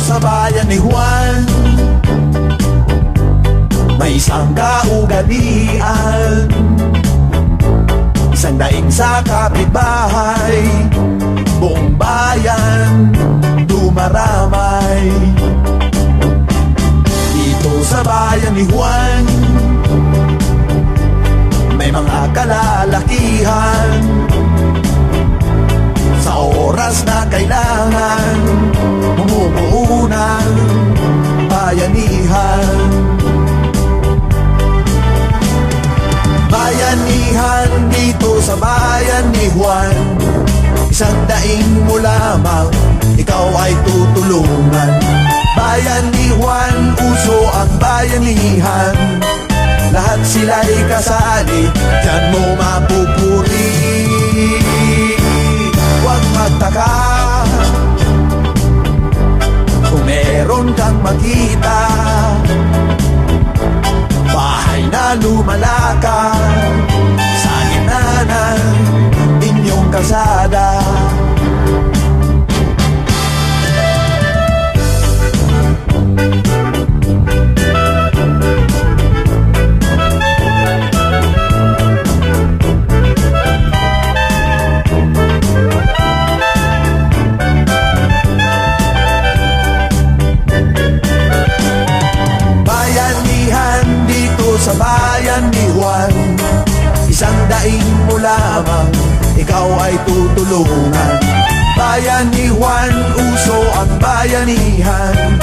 sa bayan ni Juan. May isang kaugalian. Isang daing sa kapitbahay. Buong bayan dumaramay. Dito sa bayan ni Juan bayan ni Juan. Isang daing mo lamang, ikaw ay tutulungan. Bayan ni Juan, uso ang bayanihan. Lahat sila'y kasali, dyan mo mapupuri. Huwag magtaka. Kung meron kang makita Bahay na lumalakad Isang daing mo lamang, ikaw ay tutulungan. Bayan ni Juan, uso ang bayanihan.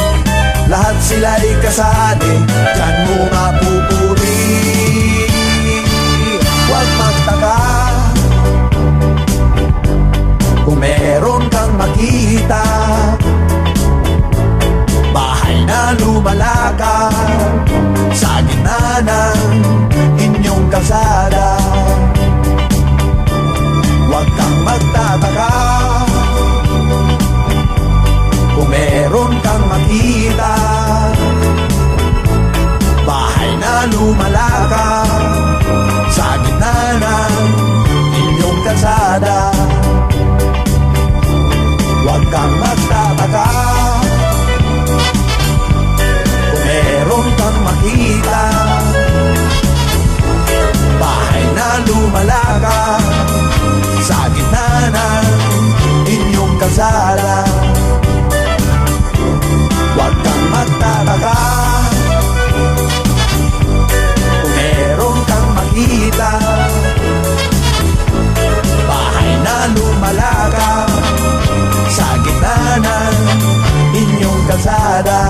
Lahat sila'y kasali, dyan mo mapupuri. Huwag magtaka. Kung meron kang makita that I